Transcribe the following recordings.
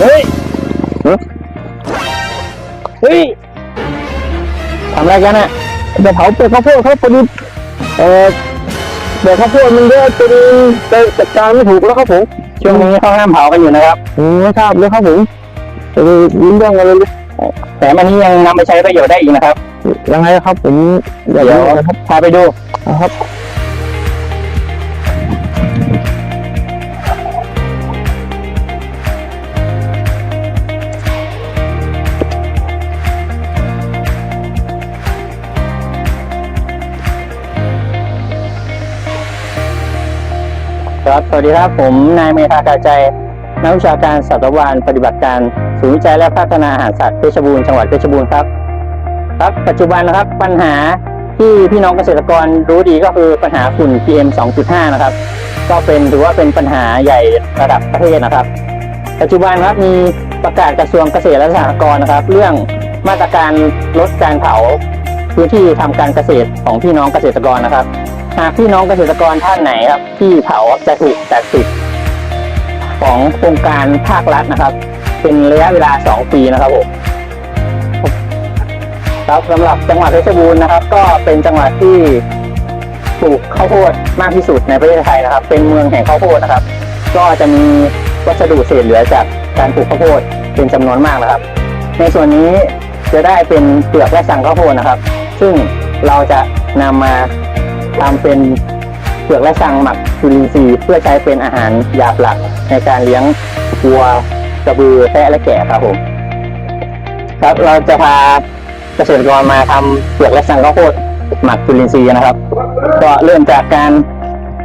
เฮ้ยเฮ้ยทำอะไรกันอะจะเผาเปลือกข้าวโพดครับพอดีเออเปลือกข้าวโพดมันเยอะจนไปจัดการไม่ถูกแล้วครับผมช่วงนี้เขาห้ามเผากันอยู่นะครับอืมไม่ทราบเลยครับผมจะไปยิ้มเรื่องอะไรเลยแต่มันนี้ยังนำไปใช้ประโยชน์ได้อีกนะครับยังไงครับผมเดี๋ยวพาไปดูนะครับ ครับสวัสดีครับผมนายเมธากาใจนักวิชาการสัตวานปฏิบัติการศูนย์วิจัยและพัฒนาอาหารสัตว์เพชรบูรณ์จังหวัดเพชรบูรณ์ครับ ครับปัจจุบันนะครับปัญหาที่พี่น้องเกษตรกรรู้ดีก็คือปัญหาฝุ่น PM 2.5 นะครับ ก็เป็นถือว่าเป็นปัญหาใหญ่ระดับประเทศนะครับ ปัจจุบันครับมีประกาศกระทรวงเกษตรและสหกรณ์นะครับ เรื่องมาตรการลดการเผาพื้นที่ทำการเกษตรของพี่น้องเกษตรกรนะครับ หากพี่น้องเกษตรกรท่านไหนครับ ที่เผาจะถูกตัดสิทธิ์ของโครงการภาครัฐนะครับ เป็นระยะเวลา 2 ปีนะครับผมครับสำหรับจังหวัดเพชรบูรณ์นะครับ ก็เป็นจังหวัดที่ปลูกข้าวโพดมากที่สุดในประเทศไทยนะครับ เป็นเมืองแห่งข้าวโพดนะครับ ก็จะมีวัสดุเศษเหลือจากการปลูกข้าวโพดเป็นจำนวนมากนะครับ ในส่วนนี้จะได้เป็นเปลือกและสังข้าวโพดนะครับ ซึ่งเราจะนำมา ทำเป็นเปลือกและสังหมักจุลินทรีย์เพื่อใช้เป็นอาหารหยาบหลักในการเลี้ยงวัวกระบือแพะและแกะครับผมครับเราจะพาเกษตรกรมาทำเปลือกและสังข้าวโพดหมักจุลินทรีย์นะครับ ก็เริ่มจากการ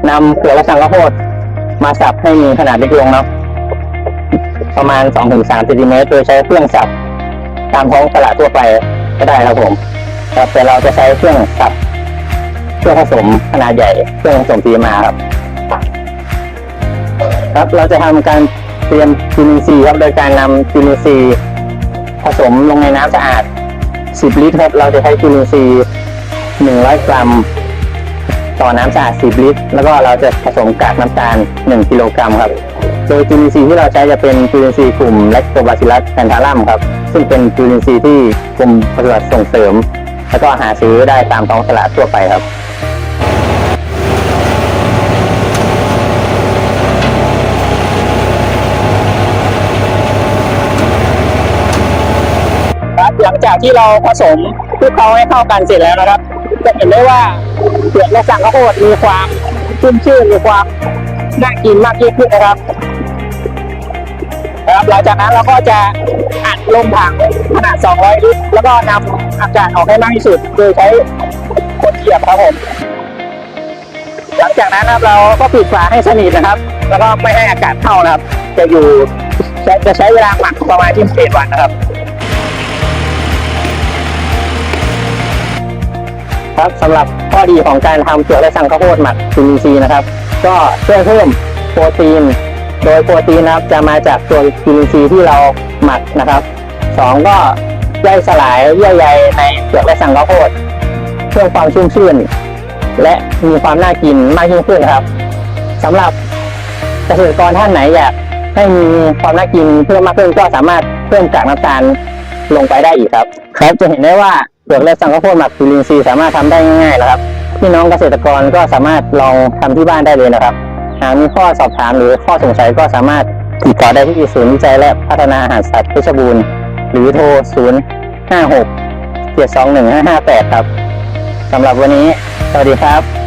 นำเปลือกและสังข้าวโพดมาสับให้มีขนาดเล็กลงเนาะประมาณ 2-3เซนติเมตรโดยใช้เครื่องสับตามท้องตลาดทั่วไปก็ได้ครับผมครับแต่เราจะใช้เครื่องสับ เพื่องผสมขนาดใหญ่เครื่องผสมปีมาครับ ครับเราจะทำการเตรียมจุลินทรีย์ครับโดยการนำจุลินทรีย์ผสมลงในน้ำสะอาด 10 ลิตรครับเราจะใช้จุลินทรีย์ 100 กรัม ต่อน้ำสะอาด 10 ลิตร แล้วก็เราจะผสมกากน้ำตาล 1 กิโลกรัมครับ โดยจุลินทรีย์ที่เราใช้จะเป็นจุลินทรีย์กลุ่มแลคโตบาซิลัสแพนทารัมครับ ซึ่งเป็นจุลินทรีย์ที่กรมปศุสัตว์ส่งเสริม แล้วก็หาซื้อได้ตามท้องตลาดทั่วไปครับ หลังจากที่เราผสมคลุกเคล้าให้เข้ากันเสร็จแล้วนะครับ จะเห็นได้ว่าเปลือกและสังข้าวโพดมีความชุ่มชื่นมีความน่ากินมากยิ่งขึ้นนะครับนะครับหลังจากนั้นเราก็จะอัดลงถังขนาด 200 ลิตร แล้วก็นำอากาศออกให้มากที่สุด โดยใช้คนเหยียบครับผม หลังจากนั้นนะครับเราก็ปิดฝาให้สนิทนะครับ แล้วก็ไม่ให้อากาศเข้านะครับ จะอยู่จะใช้เวลาหมักประมาณ 21 วันนะครับ ครับสำหรับข้อดีของการทำเปลือกและสังข้าวโพดหมักจุลินทรีย์นะครับ ก็ช่วยเพิ่มโปรตีน โดยโปรตีนนะครับจะมาจากตัวจุลินทรีย์ที่เราหมักนะครับสองก็ย่อยสลายเยื่อใยในเปลือกและสังข้าวโพดเพิ่มความชุ่มชื่น และมีความน่ากินมากยิ่งขึ้นนะครับสำหรับเกษตรกรท่านไหนอยากให้มีความน่ากินเพิ่มมากขึ้นก็สามารถเพิ่มกากน้ำตาลลงไปได้อีกครับ ครับจะเห็นได้ว่า เปลือกและสังข้าวโพดหมักจุลินทรีย์สามารถทำได้ง่ายๆนะครับพี่น้องเกษตรกรก็สามารถลองทำที่บ้านได้เลยนะครับ หากมีข้อสอบถามหรือข้อสงสัยก็สามารถติดต่อได้ที่ศูนย์วิจัยและพัฒนาอาหารสัตว์เพชรบูรณ์หรือโทร 0 5 6 7 2 1 5 5 8 ครับสำหรับวันนี้ สวัสดีครับ